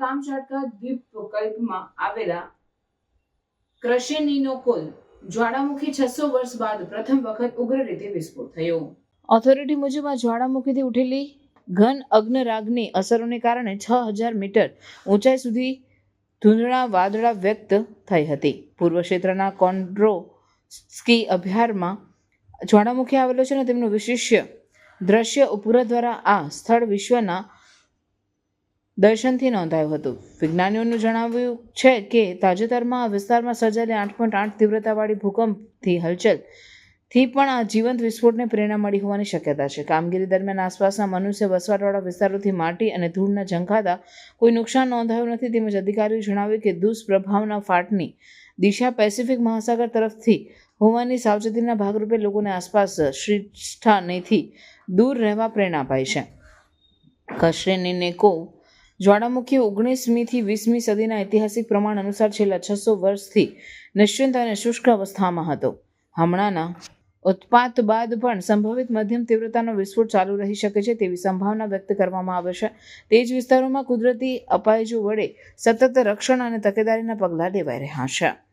કામચાટકા દ્વીપકલ્પમાં આવેલા ક્રશેનિનોકોલ જ્વાળામુખી છસો વર્ષ બાદ પ્રથમ વખત ઉગ્ર રીતે વિસ્ફોટ થયો. ઓથોરિટી મુજબ આ જ્વાળામુખીથી ઉઠેલી ઘન અગ્નરાગની અસરોને કારણે છ હજાર મીટર ઊંચાઈ સુધી ધૂંધળા વાદળા વ્યક્ત થઈ હતી. પૂર્વ ક્ષેત્રના કોન્ડ્રો સ્કી અભયારમાં જ્વાળામુખી આવેલો છે અને તેમનું વિશિષ્ય દ્રશ્ય ઉપગ્રહ દ્વારા આ સ્થળ વિશ્વના દર્શનથી નોંધાયું હતું. વિજ્ઞાનીઓનું જણાવ્યું છે કે, તાજેતરમાં આ વિસ્તારમાં સર્જાયેલી આઠ પોઈન્ટ આઠ તીવ્રતાવાળી ભૂકંપથી હલચલથી પણ આ જીવંત વિસ્ફોટને પ્રેરણા મળી હોવાની શક્યતા છે. કામગીરી દરમિયાન આસપાસના મનુષ્ય વસવાટવાળા વિસ્તારોથી માટી અને ધૂળના ઝંખાતા કોઈ નુકસાન નોંધાયું નથી. તેમજ અધિકારીઓ જણાવ્યું કે, દુષ્પ્રભાવના ફાટની દિશા પેસિફિક મહાસાગર તરફથી હોવાની સાવચેતીના ભાગરૂપે લોકોને આસપાસ શ્રેષ્ઠાનેથી દૂર રહેવા પ્રેરણા અપાઈ છે. કશ્રેનિનેકો જ્વાળામુખી ઓગણીસમીથી વીસમી સદીના ઐતિહાસિક પ્રમાણ અનુસાર છેલ્લા છસો વર્ષથી નિશ્ચિંત અને શુષ્ક અવસ્થામાં હતો. હમણાંના ઉત્પાત બાદ પણ સંભવિત મધ્યમ તીવ્રતાનો વિસ્ફોટ ચાલુ રહી શકે છે તેવી સંભાવના વ્યક્ત કરવામાં આવે છે. તે જ વિસ્તારોમાં કુદરતી અપાયજો વડે સતત રક્ષણ અને તકેદારીના પગલાં લેવાઈ રહ્યા છે.